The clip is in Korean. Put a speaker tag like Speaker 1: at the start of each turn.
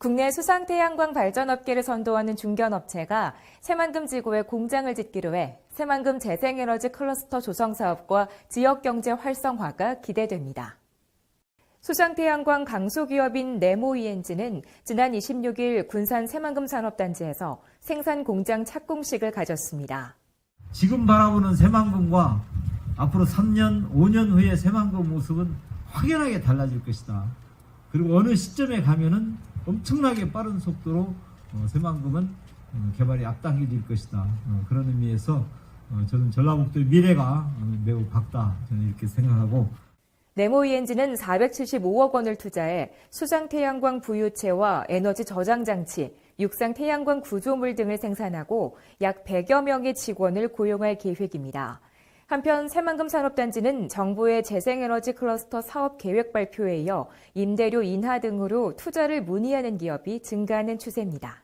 Speaker 1: 국내 수상 태양광 발전 업계를 선도하는 중견업체가 새만금 지구에 공장을 짓기로 해 새만금 재생에너지 클러스터 조성 사업과 지역 경제 활성화가 기대됩니다. 수상태양광 강소기업인 네모이엔지는 지난 26일 군산 새만금 산업단지에서 생산 공장 착공식을 가졌습니다.
Speaker 2: 지금 바라보는 새만금과 앞으로 3년, 5년 후의 새만금 모습은 확연하게 달라질 것이다. 그리고 어느 시점에 가면은 엄청나게 빠른 속도로 어, 새만금은 어, 개발이 앞당겨질 것이다. 어, 그런 의미에서 어, 저는 전라북도의 미래가 어, 매우 밝다. 저는 이렇게 생각하고
Speaker 1: 네모이엔지는 475억 원을 투자해 수상 태양광 부유체와 에너지 저장 장치, 육상 태양광 구조물 등을 생산하고 약 100여 명의 직원을 고용할 계획입니다. 한편 새만금 산업단지는 정부의 재생에너지 클러스터 사업 계획 발표에 이어 임대료 인하 등으로 투자를 문의하는 기업이 증가하는 추세입니다.